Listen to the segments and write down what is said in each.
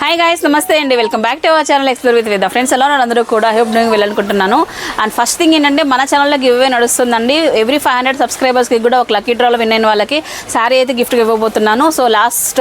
Hi guys నమస్తే అండి. Welcome back to our channel explore with with friends ఎలా అందరూ కూడా హోప్ డూయింగ్ వెళ్ళనుకుంటున్నాను అండ్ ఫస్ట్ థింగ్ ఏంటంటే మన ఛానల్లో గివ్ అవే నడుస్తుందండి. ఎవ్రీ ఫైవ్ హండ్రెడ్ సబ్స్క్రైబర్స్కి కూడా ఒక లక్కీ డ్రాలో విన్ అయిన వాళ్ళకి శారీ అయితే గిఫ్ట్ ఇవ్వబోతున్నాను. సో లాస్ట్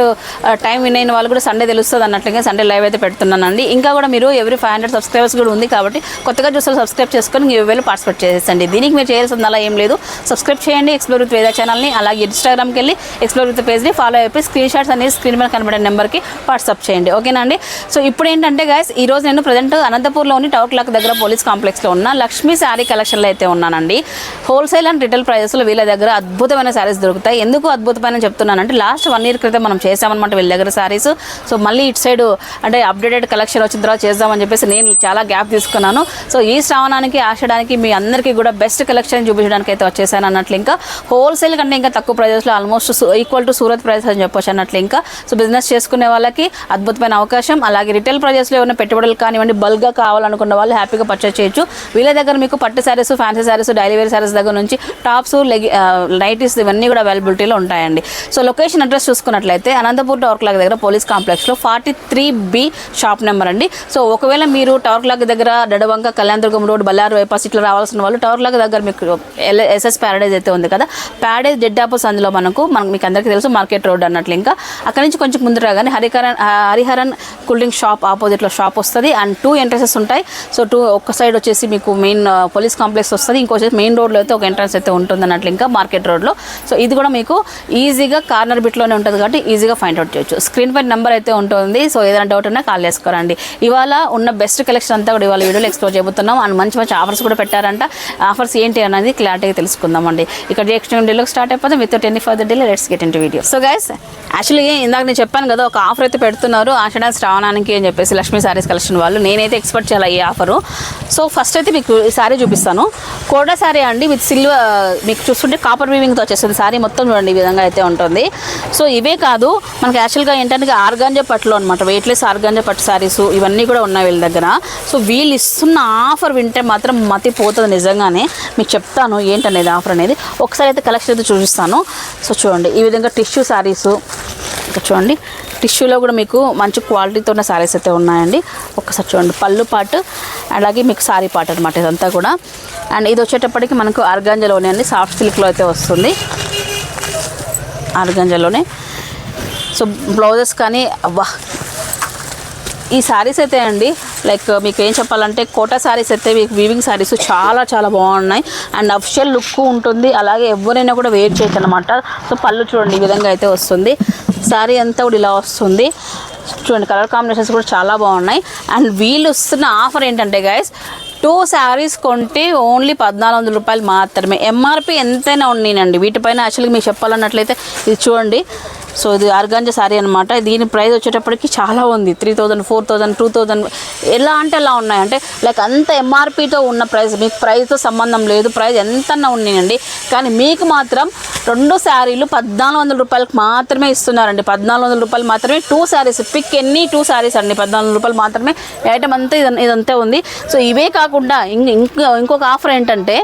టైం విన్ అయిన వాళ్ళు కూడా సండే తెలుస్తుంది అన్నట్లుగా సండే లైవ్ అయితే పెడుతున్నానండి. ఇంకా కూడా మీరు ఎవ్రీ ఫైవ్ హండ్రెడ్ సబ్స్క్రైబర్స్ కూడా ఉంది కాబట్టి కొత్తగా చూస్తే సబ్స్క్రైబ్ చేసుకొని గివ్ అవేలో పార్టిసిపేట్ చేసేసండి. దీనికి మీరు చేయాల్సింది అలా ఏం లేదు. సబ్స్క్రైబ్ చేయండి ఎక్స్ప్లోర్ విత్ వేదా ఛానల్ని అలాగే ఇన్స్టాగ్రామ్కి వెళ్ళి ఎక్స్ప్లోర్ విత్ పేజ్ని ఫాలో అయిపోయి స్క్రీన్ షాట్స్ అనేది స్క్రీన్ మీద కనబడే నెంబర్కి వాట్సాప్ చేయండి. ఓకే ఓకేనా అండి? సో ఇప్పుడు ఏంటంటే గాయస్ ఈ రోజు నేను ప్రజెంట్ అనంతపూర్లోని టవర్ క్లాక్ దగ్గర పోలీస్ కాంప్లెక్స్లో ఉన్న లక్ష్మీ శారీ కలెక్షన్లో అయితే ఉన్నానండి. హోల్సేల్ అండ్ రిటైల్ ప్రైజెస్లో వీళ్ళ దగ్గర అద్భుతమైన శారీస్ దొరుకుతాయి. ఎందుకు అద్భుతమైన చెప్తున్నానంటే లాస్ట్ వన్ ఇయర్ క్రితం మనం చేసామన్నమాట వీళ్ళ దగ్గర శారీస్ సో మళ్ళీ ఇటు సైడ్ అంటే అప్డేటెడ్ కలెక్షన్ వచ్చిన తర్వాత చేద్దామని చెప్పేసి నేను చాలా గ్యాప్ తీసుకున్నాను. సో ఈ శ్రావణానికి ఆశడానికి మీ అందరికీ కూడా బెస్ట్ కలెక్షన్ చూపించడానికి అయితే వచ్చేసాను అన్నట్లు ఇంకా. హోల్సేల్ కంటే ఇంకా తక్కువ ప్రైజెస్లో almost equal to Surat price అని చెప్పొచ్చు అన్నట్లు ఇంకా. సో బిజినెస్ చేసుకునే వాళ్ళకి అద్భుతమైన అవకాశం. అలాగే రిటైల్ ప్రైజెస్లో ఏమైనా పెట్టుబడులు కానివ్వండి బల్క్గా కావాలనుకున్న వాళ్ళు హ్యాపీగా పర్చేస్ చేయొచ్చు. వీళ్ళ దగ్గర మీకు పట్టు sarees fancy sarees daily wear sarees దగ్గర నుంచి టాప్స్ లెగి నైటీస్ ఇవన్నీ కూడా అవైలబిలిటీలో ఉంటాయండి. సో లొకేషన్ అడ్రస్ చూసుకున్నట్లయితే అనంతపూర్ టవర్ క్లాక్ దగ్గర పోలీస్ కాంప్లెక్స్లో forty three B shop number అండి. సో ఒకవేళ మీరు టవర్ క్లాక్ దగ్గర దడవంక కళ్యాణదుర్గం రోడ్ బల్లారు వైపాస్ ఇట్లా రావాల్సిన వాళ్ళు టవర్ క్లాక్ దగ్గర మీకు ఎస్ఎస్ ప్యారడైజ్ అయితే ఉంది కదా. ప్యారడైజ్ డెడ్ ఆపోస్ అందులో మనకు మనకు మీకు అందరికీ తెలుసు మార్కెట్ రోడ్ అన్నట్లు ఇంకా. అక్కడ నుంచి కొంచెం ముందు రాగానే Hariharan Hariharan cool drink shop ఆపోజిట్లో షాప్ వస్తుంది. అండ్ టూ ఎంట్రన్సెస్ ఉంటాయి. సో టూ ఒక సైడ్ వచ్చేసి మీకు మెయిన్ పోలీస్ కాంప్లెక్స్ వస్తుంది. ఇంకో మెయిన్ రోడ్లో అయితే ఒక ఎంట్రన్స్ అయితే ఉంటుంది అన్నట్లు ఇంకా మార్కెట్ రోడ్లో. సో ఇది కూడా మీకు ఈజీగా కార్నర్ బిట్లోనే ఉంటుంది కాబట్టి ఈజీగా ఫైండ్ అవుట్ చేయొచ్చు. స్క్రీన్ పై నెంబర్ అయితే ఉంటుంది. సో ఏదైనా డౌట్ ఉన్నా కాల్ చేసుకోరండి. ఇవాళ ఉన్న బెస్ట్ కలెక్షన్ అంతా కూడా ఇవాళ వీడియోలో ఎక్స్ప్లోర్ చేయబోతున్నాం. అండ్ మంచి మంచి ఆఫర్స్ కూడా పెట్టారంట. ఆఫర్స్ ఏంటి అనేది క్లారిటీగా తెలుసుకుందామండి. ఇక్కడ ఎక్స్ట్రీమ్ డీలో స్టార్ట్ అయిపోతే విత్ ఎనీ ఫర్దర్ డీలో let's get into video. So guys actually ఇందాక నేను చెప్పాను కదా ఒక ఆఫర్ అయితే పెడుతున్నారు. ఆషాఢ శ్రావణానికి అని చెప్పేసి లక్ష్మీ సారీస్ కలెక్షన్ వాళ్ళు నేనైతే ఎక్స్పెక్ట్ చేయాలి ఈ ఆఫరు. సో ఫస్ట్ అయితే మీకు ఈ సారీ చూపిస్తాను. కోడా సారీ అండి విత్ సిల్వర్ మీకు చూస్తుంటే కాపర్ వీవింగ్తో వచ్చేస్తుంది. సారీ మొత్తం చూడండి ఈ విధంగా అయితే ఉంటుంది. సో ఇవే కాదు మనకి యాక్చువల్గా ఏంటంటే ఆర్గాంజా పట్టులో అనమాట వెయిట్లెస్ ఆర్గాంజా పట్టు సారీస్ ఇవన్నీ కూడా ఉన్నాయి వీళ్ళ దగ్గర. సో వీళ్ళు ఇస్తున్న ఆఫర్ వింటే మాత్రం మతి పోతుంది నిజంగానే. మీకు చెప్తాను ఏంటనేది ఆఫర్ అనేది. ఒకసారి అయితే కలెక్షన్ అయితే చూపిస్తాను. సో చూడండి ఈ విధంగా టిష్యూ శారీస్. చూడండి టిష్యూలో కూడా మీకు మంచి క్వాలిటీతో ఉన్న శారీస్ అయితే ఉన్నాయండి. ఒకసారి చూడండి పళ్ళు పాటు అలాగే మీకు సారీ పాటు అనమాట ఇదంతా కూడా. అండ్ ఇది వచ్చేటప్పటికి మనకు అర్గంజలోనే అండి సాఫ్ట్ సిల్క్లో అయితే వస్తుంది. అర్గంజలోనే సో బ్లౌజెస్ కానీ అవ్వా ఈ శారీస్ అయితే అండి లైక్ మీకు ఏం చెప్పాలంటే కోట శారీస్ అయితే మీకు వీవింగ్ శారీస్ చాలా చాలా బాగున్నాయి. అండ్ అఫిషియల్ లుక్ ఉంటుంది. అలాగే ఎవరైనా కూడా వెయిట్ చేయొచ్చు అనమాట సో పళ్ళు చూడండి ఈ విధంగా అయితే వస్తుంది. శారీ అంతా కూడా ఇలా వస్తుంది. చూడండి కలర్ కాంబినేషన్స్ కూడా చాలా బాగున్నాయి. అండ్ వీళ్ళు వస్తున్న ఆఫర్ ఏంటంటే గైస్ టూ శారీస్ కొంటే ఓన్లీ పద్నాలుగు వందల రూపాయలు మాత్రమే. ఎంఆర్పి ఎంతైనా ఉన్నాయండి వీటిపైన యాక్చువల్గా మీకు చెప్పాలన్నట్లయితే ఇది చూడండి. సో ఇది ఆర్గాంజా శారీ అనమాట దీని ప్రైస్ వచ్చేటప్పటికి చాలా ఉంది. Three thousand four thousand two thousand ఎలా అంటే ఎలా ఉన్నాయి. అంటే లైక్ అంత ఎంఆర్పితో ఉన్న ప్రైస్ మీకు ప్రైస్తో సంబంధం లేదు. ప్రైస్ ఎంతన్నా ఉన్నాయండి. కానీ మీకు మాత్రం రెండు శారీలు పద్నాలుగు వందల రూపాయలకు మాత్రమే ఇస్తున్నారండి. పద్నాలుగు వందల రూపాయలు మాత్రమే. టూ శారీస్ పిక్ ఎన్ని టూ శారీస్ అండి. పద్నాలుగు రూపాయలు మాత్రమే. ఐటమ్ అంతా ఇదంతా ఉంది. సో ఇవే కాకుండా ఇంకా ఇంకో ఇంకొక ఆఫర్ ఏంటంటే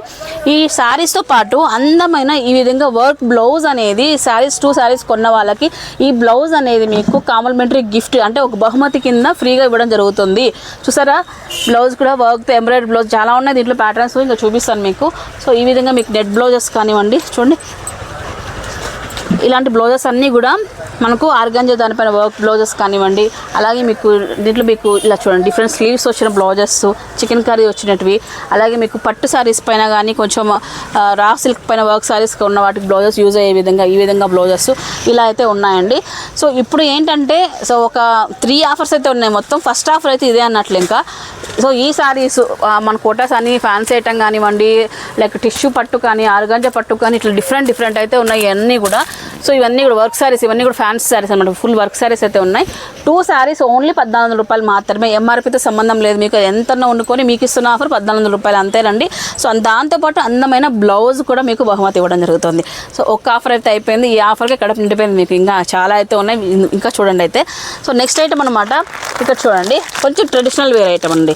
ఈ శారీస్తో పాటు అందమైన ఈ విధంగా వర్క్ బ్లౌజ్ అనేది శారీస్ టూ శారీస్ కొన్న వాళ్ళకి ఈ బ్లౌజ్ అనేది మీకు కాంప్లిమెంటరీ గిఫ్ట్ అంటే ఒక బహుమతి కింద ఫ్రీగా ఇవ్వడం జరుగుతుంది. చూసారా? బ్లౌజ్ కూడా వర్క్తో ఎంబ్రాయిడరీ బ్లౌజ్ చాలా ఉన్నాయి. దీంట్లో ప్యాటర్న్స్ ఇంకా చూపిస్తాను మీకు. సో ఈ విధంగా మీకు నెట్ బ్లౌజెస్ కానివ్వండి. చూడండి. ఇలాంటి బ్లౌజెస్ అన్నీ కూడా మనకు ఆర్గాంజా దానిపైన వర్క్ బ్లౌజెస్ కానివ్వండి అలాగే మీకు దీంట్లో మీకు ఇలా చూడండి డిఫరెంట్ స్లీవ్స్ వచ్చిన బ్లౌజెస్ చికెన్ కర్రీ వచ్చినటివి అలాగే మీకు పట్టు శారీస్ పైన కానీ కొంచెం రా సిల్క్ పైన వర్క్ శారీస్ ఉన్న వాటికి బ్లౌజెస్ యూజ్ అయ్యే విధంగా ఈ విధంగా బ్లౌజెస్ ఇలా అయితే ఉన్నాయండి. సో ఇప్పుడు ఏంటంటే సో ఒక త్రీ ఆఫర్స్ అయితే ఉన్నాయి మొత్తం. ఫస్ట్ ఆఫర్ అయితే ఇదే అన్నట్లు ఇంకా సో ఈ శారీస్ మన కోటాస్ అని ఫ్యాన్సీ ఐటమ్ కానివ్వండి లైక్ టిష్యూ పట్టు కానీ ఆరుగంజ పట్టు కానీ ఇట్లా డిఫరెంట్ డిఫరెంట్ అయితే ఉన్నాయి ఇవన్నీ కూడా. సో ఇవన్నీ కూడా వర్క్ శారీస్ ఇవన్నీ కూడా ఫ్యాన్స్ శారీస్ అనమాట ఫుల్ వర్క్ శారీస్ అయితే ఉన్నాయి. టూ శారీస్ ఓన్లీ పద్నాలుగు రూపాయలు మాత్రమే. ఎంఆర్పీతో సంబంధం లేదు మీకు. ఎంత వండుకొని మీకు ఇస్తున్న ఆఫర్ పద్నాలుగు వందల రూపాయలు అంతేనండి. సో దాంతోపాటు అందమైన బ్లౌజ్ కూడా మీకు బహుమతి ఇవ్వడం జరుగుతుంది. సో ఒక ఆఫర్ అయితే అయిపోయింది. ఈ ఆఫర్కి ఇక్కడ నిండిపోయింది మీకు. ఇంకా చాలా అయితే ఉన్నాయి. ఇంకా చూడండి అయితే. సో నెక్స్ట్ ఐటమ్ అనమాట ఇక్కడ చూడండి. కొంచెం ట్రెడిషనల్ వేర్ ఐటమ్ అండి.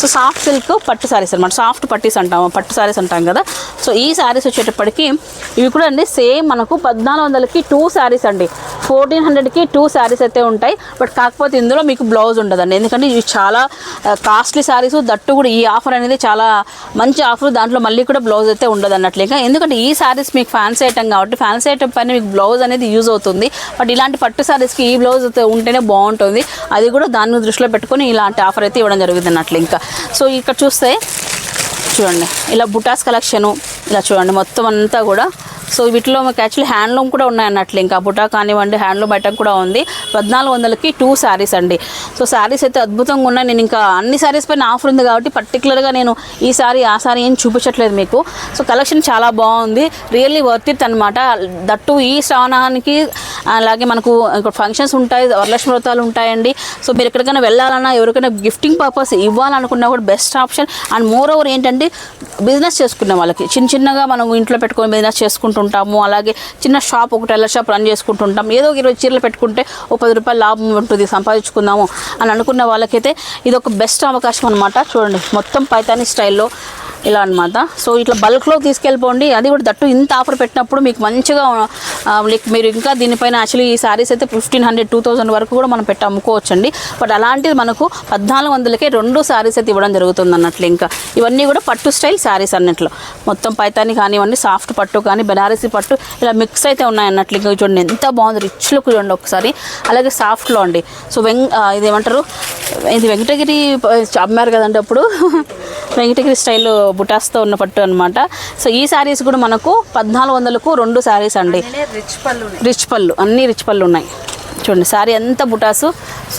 సో సాఫ్ట్ సిల్క్ పట్టు శారీస్ అనమాట సాఫ్ట్ పట్టీస్ అంటాము పట్టు శారీస్ అంటాం కదా. సో ఈ శారీస్ వచ్చేటప్పటికి ఇవి కూడా అండి సేమ్ మనకు పద్నాలుగు వందలకి టూ శారీస్ అండి. ఫోర్టీన్ హండ్రెడ్కి టూ శారీస్ అయితే ఉంటాయి. బట్ కాకపోతే ఇందులో మీకు బ్లౌజ్ ఉండదండి. ఎందుకంటే ఇవి చాలా కాస్ట్లీ శారీస్ దట్టు కూడా ఈ ఆఫర్ అనేది చాలా మంచి ఆఫర్ దాంట్లో మళ్ళీ కూడా బ్లౌజ్ అయితే ఉండదు అన్నట్లు ఇంకా ఎందుకంటే ఈ శారీస్ మీకు ఫ్యాన్సీ ఐటమ్ కాబట్టి ఫ్యాన్సీ ఐటమ్ పైన మీకు బ్లౌజ్ అనేది యూజ్ అవుతుంది. బట్ ఇలాంటి పట్టు శారీస్కి ఈ బ్లౌజ్ అయితే ఉంటేనే బాగుంటుంది. అది కూడా దాన్ని దృష్టిలో పెట్టుకొని ఇలాంటి ఆఫర్ అయితే ఇవ్వడం జరుగుతుంది అన్నట్లు ఇంకా. సో ఇక్కడ చూస్తే చూడండి ఇలా బుటాస్ కలెక్షను ఇలా చూడండి మొత్తం అంతా కూడా సో వీటిలో మాకు యాక్చువల్లీ హ్యాండ్లూమ్ కూడా ఉన్నాయి అన్నట్లు ఇంకా బుటా కానివ్వండి హ్యాండ్లూమ్ ఐటమ్ కూడా ఉంది. పద్నాలుగు వందలకి టూ శారీస్ అండి. సో శారీస్ అయితే అద్భుతంగా ఉన్నాయి. నేను ఇంకా అన్ని శారీస్ పైన ఆఫర్ ఉంది కాబట్టి పర్టికులర్గా నేను ఈ సారీ ఆ సారీ ఏం చూపించట్లేదు మీకు. సో కలెక్షన్ చాలా బాగుంది. రియల్లీ వర్త్ ఇట్ అనమాట దట్టు ఈ శ్రావణానికి అలాగే మనకు ఇక్కడ ఫంక్షన్స్ ఉంటాయి. వరలక్ష్మి వ్రతాలు ఉంటాయండి. సో మీరు ఎక్కడికైనా వెళ్ళాలన్నా ఎవరికైనా గిఫ్టింగ్ పర్పస్ ఇవ్వాలనుకున్నా కూడా best option and more over ఏంటంటే బిజినెస్ చేసుకునే వాళ్ళకి. చిన్న చిన్నగా మనం ఇంట్లో పెట్టుకొని బిజినెస్ చేసుకుంటుంటాము. అలాగే చిన్న షాప్ ఒక టైలర్ షాప్ రన్ చేసుకుంటుంటాం ఏదో ఒక ఇరవై చీరలు పెట్టుకుంటే ఒక పది రూపాయలు లాభం ఉంటుంది సంపాదించుకుందాము అని అనుకున్న వాళ్ళకైతే ఇది ఒక బెస్ట్ అవకాశం అనమాట చూడండి మొత్తం పైతాని స్టైల్లో ఇలా అన్నమాట. సో ఇట్లా బల్క్లో తీసుకెళ్ళిపోండి. అది కూడా దట్టు ఇంత ఆఫర్ పెట్టినప్పుడు మీకు మంచిగా లైక్ మీరు ఇంకా దీనిపైన యాక్చువల్లీ ఈ శారీస్ అయితే ఫిఫ్టీన్ హండ్రెడ్ టూ థౌసండ్ వరకు కూడా మనం పెట్టి అమ్ముకోవచ్చండి. బట్ అలాంటిది మనకు పద్నాలుగు వందలకే రెండు శారీస్ అయితే ఇవ్వడం జరుగుతుంది అన్నట్లు ఇంకా. ఇవన్నీ కూడా పట్టు స్టైల్ శారీస్ అన్నట్లు. మొత్తం పైతాని కానివ్వండి సాఫ్ట్ పట్టు కానీ బెనారసీ పట్టు ఇలా మిక్స్ అయితే ఉన్నాయి అన్నట్లు ఇంకా. చూడండి ఎంత బాగుంది రిచ్ లుక్ చూడండి ఒకసారి. అలాగే సాఫ్ట్లో అండి. సో వెంగ్ ఇది ఏమంటారు ఇది వెంకటగిరి అమ్మారు కదండి అప్పుడు. వెంకటగిరి స్టైల్ బుటాస్తో ఉన్న పట్టు అనమాట సో ఈ శారీస్ కూడా మనకు పద్నాలుగు వందలకు రెండు శారీస్ అండి. రిచ్ పళ్ళు రిచ్ పళ్ళు అన్ని రిచ్ పళ్ళు ఉన్నాయి. చూడండి శారీ అంతా బుటాసు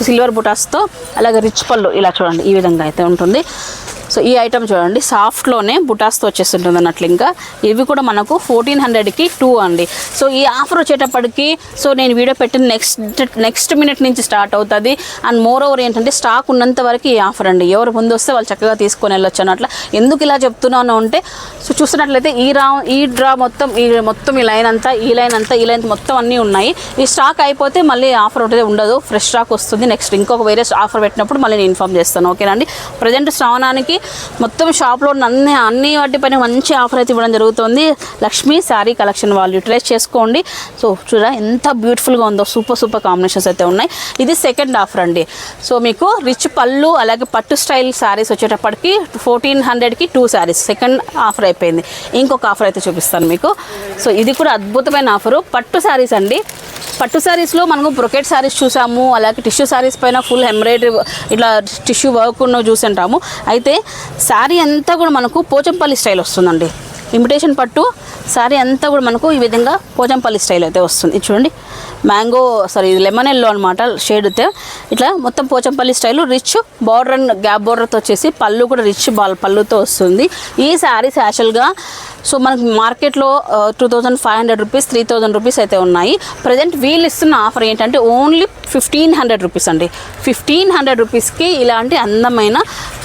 సిల్వర్ బుటాస్తో అలాగే రిచ్ పళ్ళు ఇలా చూడండి ఈ విధంగా అయితే ఉంటుంది. సో ఈ ఐటమ్ చూడండి సాఫ్ట్లోనే బుటాస్తో వచ్చేస్తుంటుంది అన్నట్లు ఇంకా. ఇవి కూడా మనకు ఫోర్టీన్ హండ్రెడ్కి టూ అండి. సో ఈ ఆఫర్ వచ్చేటప్పటికి సో నేను వీడియో పెట్టిన నెక్స్ట్ నెక్స్ట్ మినిట్ నుంచి స్టార్ట్ అవుతుంది. అండ్ మోర్ ఓవర్ ఏంటంటే స్టాక్ ఉన్నంత వరకు ఈ ఆఫర్ అండి. ఎవరు ముందు వస్తే వాళ్ళు చక్కగా తీసుకొని వెళ్ళొచ్చు అన్నట్లు. ఎందుకు ఇలా చెప్తున్నాను అంటే సో చూసినట్లయితే ఈ రా ఈ డ్రా మొత్తం ఈ మొత్తం ఈ లైన్ అంతా ఈ లైన్ అంతా ఈ లైన్ మొత్తం అన్నీ ఉన్నాయి. ఈ స్టాక్ అయిపోతే మళ్ళీ ఆఫర్ ఒకటి ఉండదు. ఫ్రెష్ స్టాక్ వస్తుంది. నెక్స్ట్ ఇంకొక వేరే ఆఫర్ పెట్టినప్పుడు మళ్ళీ నేను ఇన్ఫామ్ చేస్తాను. ఓకేనండి ప్రజెంట్ శ్రావణానికి మొత్తం షాప్లో ఉన్న అన్ని అన్ని వాటిపైన మంచి ఆఫర్ అయితే ఇవ్వడం జరుగుతుంది. లక్ష్మీ శారీ కలెక్షన్ వాళ్ళు యూటిలైజ్ చేసుకోండి. సో చూడ ఎంత బ్యూటిఫుల్గా ఉందో సూపర్ సూపర్ కాంబినేషన్స్ అయితే ఉన్నాయి. ఇది సెకండ్ ఆఫర్ అండి. సో మీకు రిచ్ పళ్ళు అలాగే పట్టు స్టైల్ శారీస్ వచ్చేటప్పటికి ఫోర్టీన్ హండ్రెడ్కి టూ శారీస్. సెకండ్ ఆఫర్ అయిపోయింది. ఇంకొక ఆఫర్ అయితే చూపిస్తాను మీకు. సో ఇది కూడా అద్భుతమైన ఆఫరు. పట్టు శారీస్ అండి. పట్టు శారీస్లో మనము బ్రొకెట్ శారీస్ చూసాము. అలాగే టిష్యూ శారీస్ పైన ఫుల్ ఎంబ్రాయిడరీ ఇట్లా టిష్యూ వర్క్ ఉన్న చూసింటాము అయితే శారీ అంతా కూడా మనకు పోచంపల్లి స్టైల్ వస్తుందండి. ఇమిటేషన్ పట్టు శారీ అంతా కూడా మనకు ఈ విధంగా పోచంపల్లి స్టైల్ అయితే వస్తుంది. చూడండి. మ్యాంగో సారీ లెమన్ ఎల్లో అనమాట షేడ్ అయితే. ఇట్లా మొత్తం Pochampally style rich border and gap బార్డర్తో వచ్చేసి పళ్ళు కూడా రిచ్ బాల్ పళ్ళుతో వస్తుంది. ఈ శారీస్ యాక్చువల్గా సో మనకి మార్కెట్లో two thousand five hundred rupees three thousand rupees అయితే ఉన్నాయి. ప్రజెంట్ వీళ్ళు ఇస్తున్న ఆఫర్ ఏంటంటే ఓన్లీ ఫిఫ్టీన్ హండ్రెడ్ రూపీస్ అండి. ఫిఫ్టీన్ హండ్రెడ్ రూపీస్కి ఇలాంటి అందమైన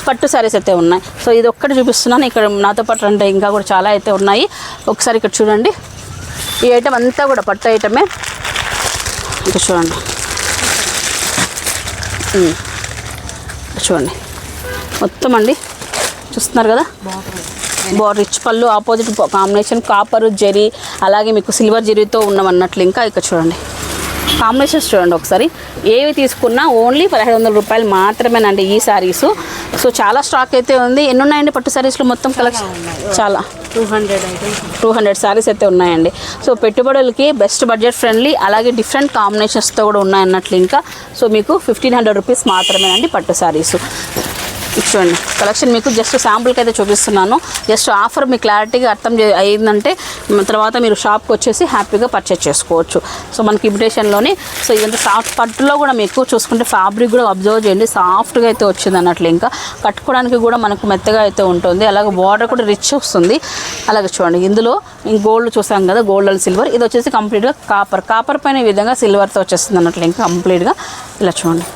పట్టు శారీస్ అయితే ఉన్నాయి. సో ఇది ఒక్కటి చూపిస్తున్నాను. ఇక్కడ నాతో పాటు అంటే ఇంకా కూడా చాలా అయితే ఉన్నాయి. ఒకసారి ఇక్కడ చూడండి. ఈ ఐటెం అంతా కూడా పట్టు ఐటమే ఇక్కడ చూడండి. చూడండి. మొత్తం అండి. చూస్తున్నారు కదా? బా రిచ్ పళ్ళు ఆపోజిట్ కాంబినేషన్ కాపర్ జెరీ అలాగే మీకు సిల్వర్ జెరీతో ఉన్నవన్నట్లు ఇంకా ఇక్కడ చూడండి. కాంబినేషన్స్ చూడండి ఒకసారి. ఏవి తీసుకున్నా ఓన్లీ పదహైదు వందల రూపాయలు మాత్రమేనండి ఈ శారీస్. సో చాలా స్టాక్ అయితే ఉంది. ఎన్ని ఉన్నాయండి పట్టు శారీస్లో మొత్తం కలెక్షన్ చాలా. Two hundred two hundred saris అయితే ఉన్నాయండి. సో పెట్టుబడులకి బెస్ట్ బడ్జెట్ ఫ్రెండ్లీ అలాగే డిఫరెంట్ కాంబినేషన్స్తో కూడా ఉన్నాయన్నట్లు ఇంకా. సో మీకు ఫిఫ్టీన్ హండ్రెడ్ రూపీస్ మాత్రమేనండి పట్టు శారీస్. చూడండి కలెక్షన్ మీకు జస్ట్ శాంపుల్కి అయితే చూపిస్తున్నాను. జస్ట్ ఆఫర్ మీకు క్లారిటీగా అర్థం చే అయిందంటే తర్వాత మీరు షాప్కి వచ్చేసి హ్యాపీగా పర్చేస్ చేసుకోవచ్చు. సో మనకి ఇమిటేషన్లోనే సో ఇదంతా సాఫ్ట్ పట్టులో కూడా మీకు చూసుకుంటే ఫ్యాబ్రిక్ కూడా అబ్జర్వ్ చేయండి. సాఫ్ట్గా అయితే వచ్చింది అన్నట్లు ఇంకా. కట్టుకోవడానికి కూడా మనకు మెత్తగా అయితే ఉంటుంది. అలాగే బార్డర్ కూడా రిచ్ వస్తుంది. అలాగే చూడండి ఇందులో గోల్డ్ చూసాం కదా గోల్డ్ అండ్ సిల్వర్ ఇది వచ్చేసి కంప్లీట్గా కాపర్ కాపర్ పైన విధంగా సిల్వర్తో వచ్చేస్తుంది అన్నట్లు ఇంకా కంప్లీట్గా ఇలా చూడండి.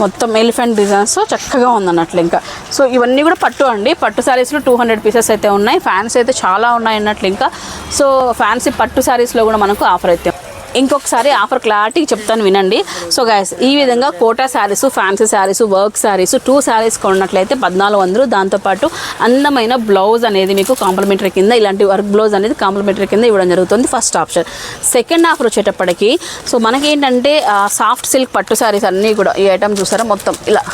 మొత్తం ఎలిఫెంట్ డిజైన్స్ చక్కగా ఉందన్నట్లు ఇంకా. సో ఇవన్నీ కూడా పట్టు అండి. పట్టు శారీస్లో టూ హండ్రెడ్ పీసెస్ అయితే ఉన్నాయి. ఫ్యాన్స్ అయితే చాలా ఉన్నాయి అన్నట్లు ఇంకా. సో ఫ్యాన్సీ పట్టు శారీస్లో కూడా మనకు ఆఫర్ అయితే ఇంకొకసారి ఆఫర్ క్లారిటీ చెప్తాను వినండి. సో గాయస్ ఈ విధంగా Kota saris fancy saris work saris two saris కొన్నట్లయితే పద్నాలుగు వందలు. దాంతోపాటు అందమైన బ్లౌజ్ అనేది మీకు కాంప్లిమెంటరీ కింద ఇలాంటి వర్క్ బ్లౌజ్ అనేది కాంప్లిమెంటరీ కింద ఇవ్వడం జరుగుతుంది ఫస్ట్ ఆప్షన్. సెకండ్ ఆఫర్ వచ్చేటప్పటికి సో మనకేంటంటే సాఫ్ట్ సిల్క్ పట్టు శారీస్ అన్నీ కూడా ఈ ఐటమ్ చూసారా? మొత్తం ఇలా.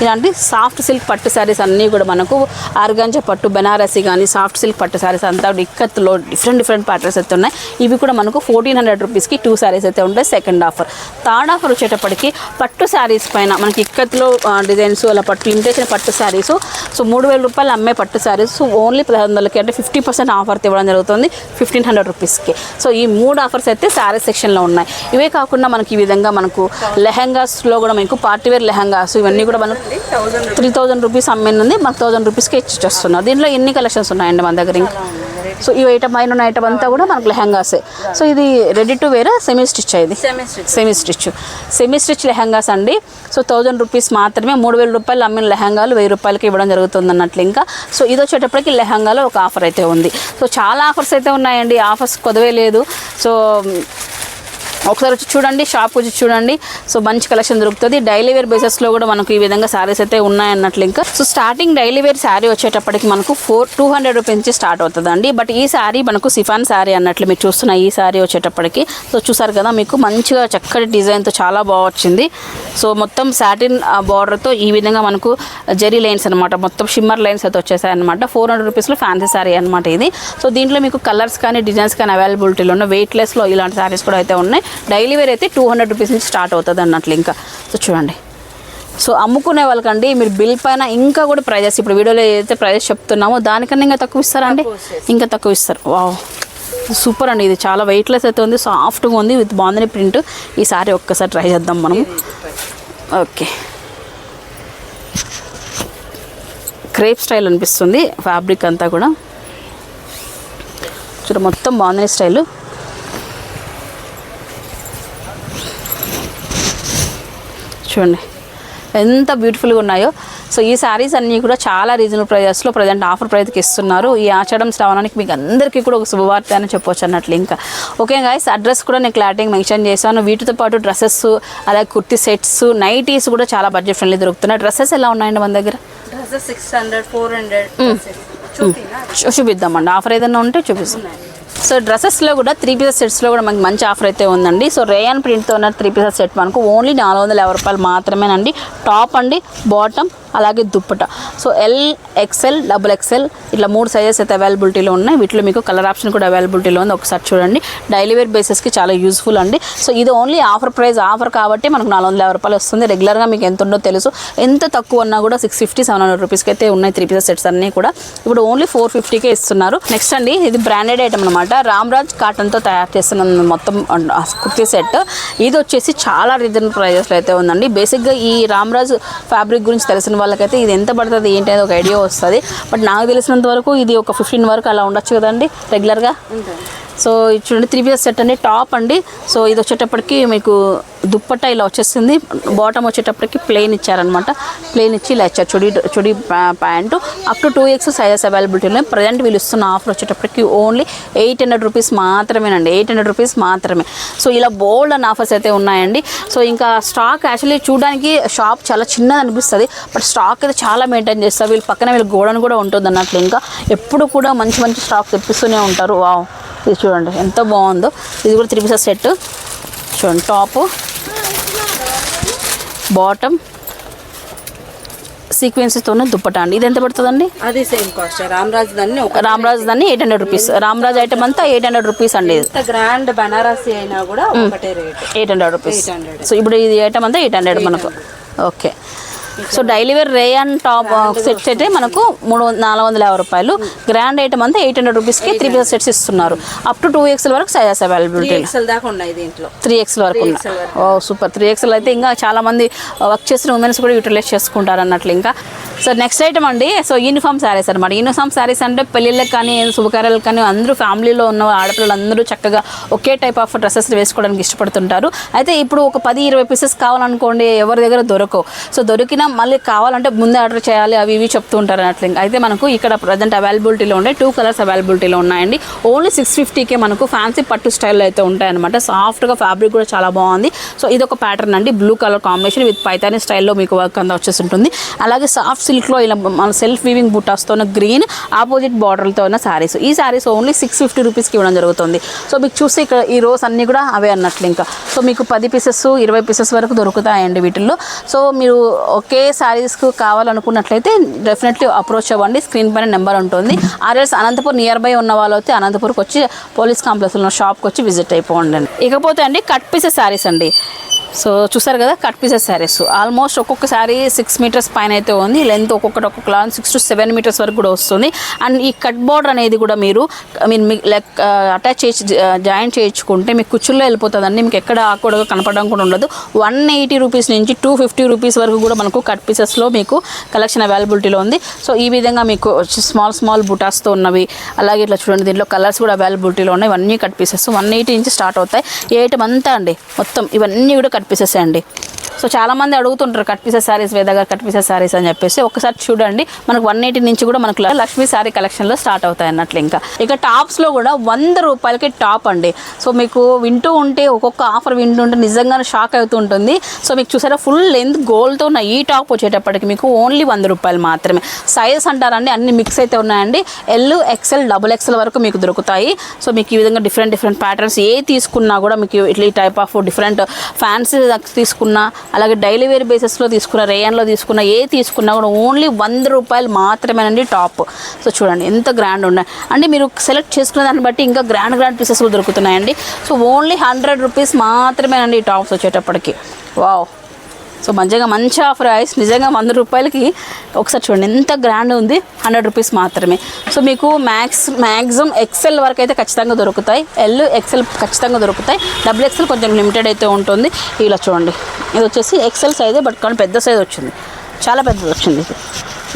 ఇలాంటి సాఫ్ట్ సిల్క్ పట్టు శారీస్ అన్నీ కూడా మనకు ఆర్గాంజా పట్టు బెనారసి కానీ సాఫ్ట్ సిల్క్ పట్టు శారీస్ అంతా ఇక్కత్లో ఇక్కత్తులో డిఫరెంట్ డిఫరెంట్ ప్యాటర్న్స్ అయితే ఉన్నాయి. ఇవి కూడా మనకు ఫోర్టీన్ హండ్రెడ్ రూపీస్కి టూ శారీస్ అయితే ఉంటాయి సెకండ్ ఆఫర్ థర్డ్ ఆఫర్ వచ్చేటప్పటికి పట్టు శారీస్ పైన మనకి ఇక్కత్లో డిజైన్స్ అలా పట్టు ఇమిటేషన్ పట్టు శారీస్. సో మూడు వేల రూపాయలు అమ్మే పట్టు శారీస్ ఓన్లీ పదహారు వందలకి అంటే ఫిఫ్టీ పర్సెంట్ ఆఫర్ ఇవ్వడం జరుగుతుంది ఫిఫ్టీన్ హండ్రెడ్ రూపీస్కి సో ఈ మూడు ఆఫర్స్ అయితే శారీ సెక్షన్లో ఉన్నాయి. ఇవే కాకుండా మనకి ఈ విధంగా మనకు లెహంగాస్లో కూడా మనకు పార్టీవేర్ లెహంగాస్ ఇవన్నీ కూడా మనకు త్రీ థౌజండ్ రూపీస్ అమ్మింది మనకు థౌజండ్ రూపీస్కి ఇచ్చేస్తున్నారు. దీంట్లో ఎన్ని కలెక్షన్స్ ఉన్నాయండి మన దగ్గర? ఇంకా సో ఈ ఐటమ్ పైన ఉన్న ఐటమ్ అంతా కూడా మనకు లెహంగాసే. సో ఇది ready to wear semi stitch ఇది? Semi stitch semi stitch semi stitch lehengas అండి. సో థౌజండ్ రూపీస్ మాత్రమే మూడు వేల రూపాయలు అమ్మిన లెహంగాలు వెయ్యి రూపాయలకి ఇవ్వడం జరుగుతుంది అన్నట్లు ఇంకా. సో ఇది వచ్చేటప్పటికి లెహంగాలో ఒక ఆఫర్ అయితే ఉంది. సో చాలా ఆఫర్స్ అయితే ఉన్నాయండి. ఆఫర్స్ కొదవే లేదు. సో ఒకసారి వచ్చి చూడండి షాప్ వచ్చి చూడండి. సో మంచి కలెక్షన్ దొరుకుతుంది. డైలీ వేర్ బేసెస్లో కూడా మనకు ఈ విధంగా శారీస్ అయితే ఉన్నాయన్నట్లు ఇంకా so starting daily wear sari వచ్చేటప్పటికి మనకు ఫోర్ టూ హండ్రెడ్ రూపీస్ నుంచి స్టార్ట్ అవుతుందండి. బట్ ఈ శారీ మనకు సిఫాన్ శారీ అన్నట్లు మీరు చూస్తున్న ఈ శారీ వచ్చేటప్పటికి. సో చూసారు కదా మీకు మంచిగా చక్కటి డిజైన్తో చాలా బాగా వచ్చింది. సో మొత్తం సాటిన్ బార్డర్తో ఈ విధంగా మనకు జెరీ లైన్స్ అనమాట మొత్తం షిమ్మర్ లైన్స్ అయితే వచ్చేసాయి అనమాట ఫోర్ హండ్రెడ్ రూపీస్లో ఫ్యాన్సీ శారీ అనమాట ఇది. సో దీంట్లో మీకు కలర్స్ కానీ డిజైన్స్ కానీ అవైలబిలిటీలో ఉన్నాయి వెయిట్లెస్లో ఇలాంటి శారీస్ కూడా అయితే ఉన్నాయి. డైలీ వేర్ అయితే టూ హండ్రెడ్ రూపీస్ నుంచి స్టార్ట్ అవుతుంది అన్నట్లు ఇంకా. సో చూడండి. సో అమ్ముకునే వాళ్ళకండి మీరు బిల్ పైన ఇంకా కూడా ప్రైజెస్ ఇప్పుడు వీడియోలో ఏదైతే ప్రైజెస్ చెప్తున్నామో దానికన్నా ఇంకా తక్కువ ఇస్తారా అండి? ఇంకా తక్కువ ఇస్తారు. వావ్ సూపర్ అండి ఇది. చాలా వెయిట్లెస్ అయితే ఉంది సాఫ్ట్గా ఉంది విత్ బాగుంది ప్రింట్ ఈ సారీ ఒక్కసారి ట్రై చేద్దాం మనం. ఓకే క్రేప్ స్టైల్ అనిపిస్తుంది ఫ్యాబ్రిక్ అంతా కూడా. చూడ మొత్తం బాగుంది స్టైల్ చూడండి. ఎంత బ్యూటిఫుల్గా ఉన్నాయో. సో ఈ శారీస్ అన్నీ కూడా చాలా రీజనబుల్ ప్రైజెస్లో ప్రజెంట్ ఆఫర్ ప్రైస్కి ఇస్తున్నారు. ఈ ఆచడం శ్రావణానికి మీకు అందరికీ కూడా ఒక శుభవార్త అని చెప్పొచ్చు అన్నట్లు ఇంకా. ఓకే గాయస్ అడ్రస్ కూడా నేను క్లారిటీ మెన్షన్ చేశాను. వీటితో పాటు డ్రెస్సెస్ అలాగే కుర్తీ సెట్స్ నైటీస్ కూడా చాలా బడ్జెట్ ఫ్రెండ్లీ దొరుకుతున్నాయి. డ్రెస్సెస్ ఎలా ఉన్నాయండి మన దగ్గర? Dresses six hundred four hundred చూపిద్దామండి. Offer ఏదైనా ఉంటే చూపిస్తాం సో డ్రెస్సెస్లో కూడా త్రీ పీసెస్ సెట్స్లో కూడా మనకి మంచి ఆఫర్ అయితే ఉందండి. సో రేయన్ ప్రింట్తో ఉన్న త్రీ పీసెస్ సెట్ మనకు ఓన్లీ నాలుగు వందల యాభై రూపాయలు మాత్రమేనండి. టాప్ అండి బాటమ్ అలాగే dupatta. So L XL double XL ఇట్లా మూడు సైజెస్ అయితే అవైలబిలిటీలో ఉన్నాయి. వీటిలో మీకు కలర్ ఆప్షన్ కూడా అవైలబిలిటీలో ఉంది. ఒకసారి చూడండి. డైలీ వేర్ బేసిస్కి చాలా యూస్ఫుల్ అండి. సో ఇది ఓన్లీ ఆఫర్ ప్రైస్ ఆఫర్ కాబట్టి మనకు నాలుగు వందల యాభై రూపాయలు వస్తుంది. రెగ్యులర్గా మీకు ఎంత ఉందో తెలుసు. ఎంత తక్కువ ఉన్నా కూడా సిక్స్ ఫిఫ్టీ సెవెన్ హండ్రెడ్ రూపీస్కి అయితే ఉన్నాయి త్రీ పీసెస్ సెట్స్ అన్నీ కూడా. ఇప్పుడు ఓన్లీ ఫోర్ ఫిఫ్టీకే ఇస్తున్నారు. నెక్స్ట్ అండి ఇది బ్రాండెడ్ ఐటమ్ అనమాట రామ్రాజ్ కాటన్తో తయారు చేస్తున్న మొత్తం కుర్తీ సెట్. ఇది వచ్చేసి చాలా రీజనబుల్ ప్రైజెస్లో అయితే ఉందండి. బేసిక్గా ఈ రామ్రాజ్ ఫ్యాబ్రిక్ గురించి తెలిసిన వాళ్ళకైతే ఇది ఎంత పడుతుంది ఏంటి అనేది ఒక ఐడియా వస్తుంది. బట్ నాకు తెలిసినంత వరకు ఇది ఒక ఫిఫ్టీన్ వరకు అలా ఉండొచ్చు కదండి రెగ్యులర్గా? సో ఇది చూడండి త్రీ పీసెస్ సెట్ అండి టాప్ అండి. సో ఇది వచ్చేటప్పటికి మీకు దుప్పట్ట ఇలా వచ్చేస్తుంది బాటమ్ వచ్చేటప్పటికి ప్లెయిన్ ఇచ్చారనమాట ప్లెయిన్ ఇచ్చి ఇలా ఇచ్చారు. చుడి చుడి pant. Up to two X sizes availability ఉన్నాయి. ప్రజెంట్ వీళ్ళు ఇస్తున్న ఆఫర్ వచ్చేటప్పటికి ఓన్లీ ఎయిట్ హండ్రెడ్ రూపీస్ మాత్రమేనండి. ఎయిట్ హండ్రెడ్ రూపీస్ మాత్రమే. సో ఇలా బోల్డ్ అని ఆఫర్స్ అయితే ఉన్నాయండి. సో ఇంకా స్టాక్ యాక్చువల్లీ చూడడానికి షాప్ చాలా చిన్నది అనిపిస్తుంది. బట్ స్టాక్ అయితే చాలా మెయింటైన్ చేస్తారు. వీళ్ళు పక్కన వీళ్ళు గోడను కూడా ఉంటుంది అన్నట్లు ఇంకా. ఎప్పుడు కూడా మంచి మంచి స్టాక్ తెప్పిస్తూనే ఉంటారు. వావ్ ఇది చూడండి ఎంత బాగుందో. ఇది కూడా త్రీ పీసెస్ సెట్. చూడండి టాప్. బాటమ్. సీక్వెన్స్తోనే దుప్పట అండి. ఇది ఎంత పడుతుందండి? అది సేమ్ కాస్ట్. రామరాజ్ దాన్ని ఒక రామ్రాజ్ దాన్ని eight hundred rupees. Ramraj item అంతా ఎయిట్ హండ్రెడ్ రూపీస్ అండి గ్రాండ్ బనారసి అయినా కూడా ఒకటే rate. Eight hundred rupees. 800. So ఇప్పుడు ఇది ఐటమ్ అంతా ఎయిట్ హండ్రెడ్ మనకు. Okay. So daily wear rayon top sets అయితే మనకు మూడు నాలుగు వందల యాభై రూపాయలు. గ్రాండ్ ఐటమ్ అంతా ఎయిట్ హండ్రెడ్ రూపీస్కి త్రీ పీసెస్ సెట్స్ ఇస్తున్నారు. అప్ టు టూ ఎక్స్ఎల్ వరకు సైజెస్ అవైలబిలిటీ త్రీ ఎక్స్ఎల్ వరకు 3XL ఉన్నాయి. ఓ సూపర్ త్రీ ఎక్స్ఎల్ అయితే ఇంకా చాలా మంది వర్క్ చేసిన ఉమెన్స్ కూడా యూటిలైజ్ చేసుకుంటారు అన్నట్లు ఇంకా. సో నెక్స్ట్ ఐటమ్ అండి సో యూనిఫామ్ శారీస్ అనమాట యూనిఫామ్ శారీస్ అంటే పెళ్ళిళ్ళకి కానీ శుభకార్యాలకు కానీ అందరూ ఫ్యామిలీలో ఉన్న ఆడపిల్లలు అందరూ చక్కగా ఒకే టైప్ ఆఫ్ డ్రెస్సెస్ వేసుకోవడానికి ఇష్టపడుతుంటారు. అయితే ఇప్పుడు ఒక పది ఇరవై పీసెస్ కావాలనుకోండి ఎవరి దగ్గర దొరకవు. సో దొరికినా మళ్ళీ కావాలంటే ముందే ఆర్డర్ చేయాలి అవి ఇవి చెప్తూ ఉంటారు అన్నట్లు అయితే మనకు ఇక్కడ ప్రజెంట్ అవైలబిలిటీలో ఉండే టూ కలర్స్ అవైలబిలిటీలో ఉన్నాయండి. ఓన్లీ సిక్స్ ఫిఫ్టీకే మనకు ఫ్యాన్సీ పట్టు స్టైల్లో అయితే ఉంటాయన్నమాట. సాఫ్ట్గా ఫ్యాబ్రిక్ కూడా చాలా బాగుంది. సో ఇది ఒక ప్యాటర్న్ అండి blue colour combination with Paithani స్టైల్లో మీకు వర్క్ అంతా వచ్చేసి ఉంటుంది. అలాగే సాఫ్ట్ సిల్క్లో ఇలా మన సెల్ఫ్ వీవింగ్ బుటాస్తో ఉన్న గ్రీన్ ఆపోజిట్ బార్డర్తో ఉన్న శారీస్ ఈ శారీస్ ఓన్లీ సిక్స్ ఫిఫ్టీ రూపీస్కి ఇవ్వడం జరుగుతుంది. సో మీకు చూస్తే ఇక్కడ ఈ రోస్ అన్నీ కూడా అవే అన్నట్లు ఇంకా. సో మీకు పది పీసెస్ ఇరవై పీసెస్ వరకు దొరుకుతాయండి వీటిల్లో. సో మీరు ఒకే శారీస్కు కావాలనుకున్నట్లయితే డెఫినెట్లీ అప్రోచ్ అవ్వండి. స్క్రీన్ పైన నెంబర్ ఉంటుంది. ఆర్ఎస్ అనంతపూర్ నియర్ బై ఉన్న వాళ్ళు అయితే అనంతపూర్కి వచ్చి పోలీస్ కాంప్లెక్స్ ఉన్న షాప్కి వచ్చి విజిట్ అయిపోండి. ఇకపోతే అండి కట్ పీసెస్ శారీస్ అండి. సో చూసారు కదా కట్ పీసెస్ శారీస్ ఆల్మోస్ట్ ఒక్కొక్క శారీ సిక్స్ మీటర్స్ పైన అయితే ఉంది. లెంత్ ఒక్కొక్కటి ఒక్కొక్క సిక్స్ టు సెవెన్ మీటర్స్ వరకు కూడా వస్తుంది. అండ్ ఈ కట్ బోర్డర్ అనేది కూడా మీరు మీరు మీన్ లైక్ అటాచ్ చేసి జాయింట్ చేయించుకుంటే మీకు కుచ్చుల్లో వెళ్ళిపోతుందండి. మీకు ఎక్కడ ఆకూడదు కనపడడం కూడా ఉండదు. వన్ ఎయిటీ రూపీస్ నుంచి టూ ఫిఫ్టీ రూపీస్ వరకు కూడా మనకు కట్ పీసెస్లో మీకు కలెక్షన్ అవైలబిలిటీలో ఉంది. సో ఈ విధంగా మీకు స్మాల్ స్మాల్ బుటాస్తో ఉన్నవి అలాగే ఇట్లా చూడండి దీంట్లో కలర్స్ కూడా అవైలబిలిటీలో ఉన్నాయి. ఇవన్నీ కట్ పీసెస్ వన్ ఎయిటీ నుంచి స్టార్ట్ అవుతాయి. ఎయిట్ ఐటమ్ అంతా అండి మొత్తం ఇవన్నీ కూడా కట్ పీసెస్ అండి? సో చాలామంది అడుగుతుంటారు కట్ పీసెస్ శారీస్ వేదగా కట్ పీసెస్ శారీస్ అని చెప్పేసి. ఒకసారి చూడండి మనకు వన్ ఎయిటీ నుంచి కూడా మనకు లక్ష్మీ శారీ కలెక్షన్లో స్టార్ట్ అవుతాయి అన్నట్లు ఇంకా. ఇక టాప్స్లో కూడా వంద రూపాయలకి టాప్ అండి. సో మీకు వింటూ ఉంటే ఒక్కొక్క ఆఫర్ వింటుంటే నిజంగానే షాక్ అవుతూ ఉంటుంది. సో మీకు చూసారా ఫుల్ లెంత్ గోల్డ్తో ఉన్న ఈ టాప్ వచ్చేటప్పటికి మీకు ఓన్లీ వంద రూపాయలు మాత్రమే. సైజెస్ అంటారండి అన్ని మిక్స్ అయితే ఉన్నాయండి. ఎల్ ఎక్సెల్ డబుల్ ఎక్సెల్ వరకు మీకు దొరుకుతాయి. సో మీకు ఈ విధంగా డిఫరెంట్ డిఫరెంట్ ప్యాటర్న్స్ ఏ తీసుకున్నా కూడా మీకు ఇట్లా ఈ టైప్ ఆఫ్ డిఫరెంట్ ఫ్యాన్సీ తీసుకున్నా అలాగే డైలీ వేర్ బేసిస్లో తీసుకున్న రేయన్లో తీసుకున్న ఏ తీసుకున్నా కూడా ఓన్లీ వంద రూపాయలు మాత్రమేనండి టాప్. సో చూడండి ఎంత గ్రాండ్ ఉన్నాయి. అంటే మీరు సెలెక్ట్ చేసుకున్న దాన్ని బట్టి ఇంకా గ్రాండ్ గ్రాండ్ పీసెస్ కూడా దొరుకుతున్నాయండి. సో ఓన్లీ హండ్రెడ్ రూపీస్ మాత్రమేనండి ఈ టాప్స్ వచ్చేటప్పటికి. వావ్! సో మంచిగా మంచి ఆఫర్ ఐస్ నిజంగా వంద రూపాయలకి ఒకసారి చూడండి ఎంత గ్రాండ్ ఉంది. హండ్రెడ్ రూపీస్ మాత్రమే. సో మీకు మ్యాక్స్ మ్యాక్సిమం ఎక్సెల్ వరకు అయితే ఖచ్చితంగా దొరుకుతాయి. ఎల్ ఎక్సెల్ ఖచ్చితంగా దొరుకుతాయి. డబుల్ ఎక్సెల్ కొంచెం లిమిటెడ్ అయితే ఉంటుంది. ఇలా చూడండి. ఇది వచ్చేసి ఎక్సెల్ సైజే బట్ కానీ పెద్ద సైజ్ వచ్చింది. చాలా పెద్దది వచ్చింది. ఇది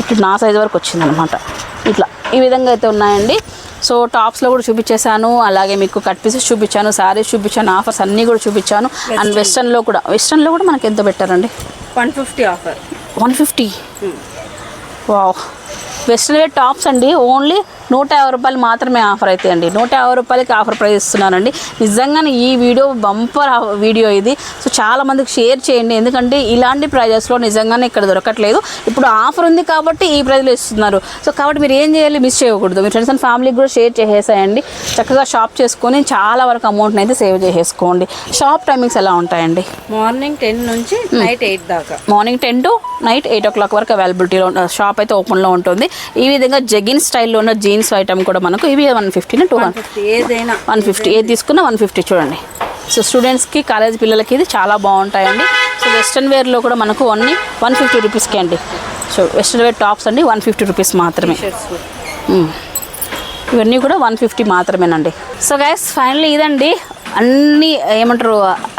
ఇట్లా నా సైజ్ వరకు వచ్చింది అనమాట ఇట్లా. ఈ విధంగా అయితే ఉన్నాయండి. సో టాప్స్లో కూడా చూపించేశాను. అలాగే మీకు కట్ పీసెస్ చూపించాను శారీస్ చూపించాను ఆఫర్స్ అన్నీ కూడా చూపించాను. అండ్ వెస్ట్రన్లో కూడా వెస్ట్రన్లో కూడా మనకి ఎంత పెట్టారండి? One fifty offer. One fifty? Wow. Western wear tops అండి. ఓన్లీ నూట యాభై రూపాయలు మాత్రమే ఆఫర్ అయితే అండి నూట యాభై రూపాయలకి ఆఫర్ ప్రైస్ ఇస్తున్నానండి నిజంగానే ఈ వీడియో బంపర్ వీడియో ఇది. సో చాలా మందికి షేర్ చేయండి. ఎందుకంటే ఇలాంటి ప్రైజెస్లో నిజంగానే ఇక్కడ దొరకట్లేదు. ఇప్పుడు ఆఫర్ ఉంది కాబట్టి ఈ ప్రైజ్లో ఇస్తున్నారు. సో కాబట్టి మీరు ఏం చేయాలి? మిస్ చేయకూడదు. మీ ఫ్రెండ్స్ అండ్ ఫ్యామిలీకి కూడా షేర్ చేసేసేయండి. చక్కగా షాప్ చేసుకొని చాలా వరకు అమౌంట్ని అయితే సేవ్ చేసేసుకోండి. షాప్ టైమింగ్స్ ఎలా ఉంటాయండి? మార్నింగ్ టెన్ నుంచి నైట్ ఎయిట్ దాకా. Morning ten to night eight o'clock వరకు అవైలబిలిటీలో షాప్ అయితే ఓపెన్లో ఉంటుంది. ఈ విధంగా జగిన్ స్టైల్లో ఉన్న జీన్స్ ఐటమ్ కూడా మనకు ఇవి వన్ ఫిఫ్టీ టూ ఏదైనా. వన్ ఫిఫ్టీ ఏది తీసుకున్నా వన్ ఫిఫ్టీ చూడండి. సో స్టూడెంట్స్కి కాలేజ్ పిల్లలకి ఇది చాలా బాగుంటాయండి. సో వెస్ట్రన్ వేర్లో కూడా మనకు ఓన్లీ వన్ ఫిఫ్టీ రూపీస్కి అండి. సో వెస్ట్రన్ వేర్ టాప్స్ అండి వన్ ఫిఫ్టీ రూపీస్ మాత్రమే. ఇవన్నీ కూడా వన్ ఫిఫ్టీ మాత్రమేనండి. సో గైస్ ఫైనల్లీ ఇదండి. అన్ని ఏమంటారు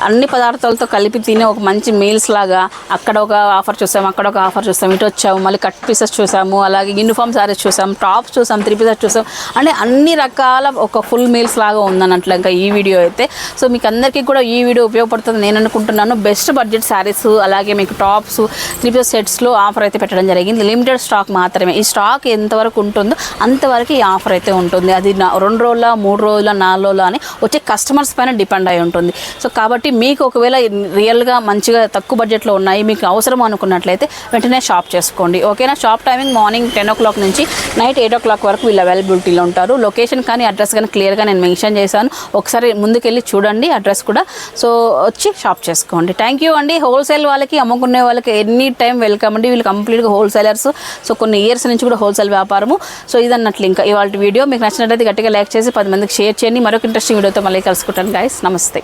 అన్ని పదార్థాలతో కలిపి తినే ఒక మంచి మీల్స్ లాగా అక్కడ ఒక ఆఫర్ చూసాం అక్కడ ఒక ఆఫర్ చూసాం ఇటు వచ్చాము మళ్ళీ కట్ పీసెస్ చూసాము అలాగే యూనిఫామ్ సారీస్ చూసాం టాప్స్ చూసాం త్రీ పీసెస్ చూసాం అంటే అన్ని రకాల ఒక ఫుల్ మీల్స్ లాగా ఉందన్నట్లు ఇంకా ఈ వీడియో అయితే. సో మీకు అందరికీ కూడా ఈ వీడియో ఉపయోగపడుతుంది. నేను అనుకుంటున్నాను బెస్ట్ బడ్జెట్ శారీస్ అలాగే మీకు టాప్స్ త్రీ పీసెస్ సెట్స్లో ఆఫర్ అయితే పెట్టడం జరిగింది. లిమిటెడ్ స్టాక్ మాత్రమే. ఈ స్టాక్ ఎంతవరకు ఉంటుందో అంతవరకు ఈ ఆఫర్ అయితే ఉంటుంది. అది నా- రెండు రోజుల మూడు రోజుల నాలుగు రోజుల అని వచ్చే కస్టమర్స్ పైన డిపెండ్ అయి ఉంటుంది. సో కాబట్టి మీకు ఒకవేళ రియల్గా మంచిగా తక్కువ బడ్జెట్లో ఉన్నాయి మీకు అవసరం అనుకున్నట్లయితే వెంటనే షాప్ చేసుకోండి. ఓకేనా shop timing morning ten o'clock నుంచి నైట్ ఎయిట్ ఓ క్లాక్ వరకు వీళ్ళు అవైలబిలిటీలో ఉంటారు. లొకేషన్ కానీ అడ్రస్ కానీ క్లియర్గా నేను మెన్షన్ చేశాను. ఒకసారి ముందుకెళ్ళి చూడండి అడ్రస్ కూడా. సో వచ్చి షాప్ చేసుకోండి. థ్యాంక్ యూ అండి. హోల్సేల్ వాళ్ళకి అమ్ముకునే వాళ్ళకి ఎనీ టైం వెల్కమ్ అండి. వీళ్ళు కంప్లీట్గా హోల్సేలర్స్ సో కొన్ని ఇయర్స్ నుంచి కూడా హోల్సేల్ వ్యాపారము. సో ఇదన్నట్లు ఇంకా ఇవాళ వీడియో మీకు నచ్చినట్లయితే గట్టిగా లైక్ చేసి పది మందికి షేర్ చేయండి. మరొక ఇంట్రెస్టింగ్ వీడియోతో మళ్ళీ కలుసుకుంటాను గాయస్ నమస్తే.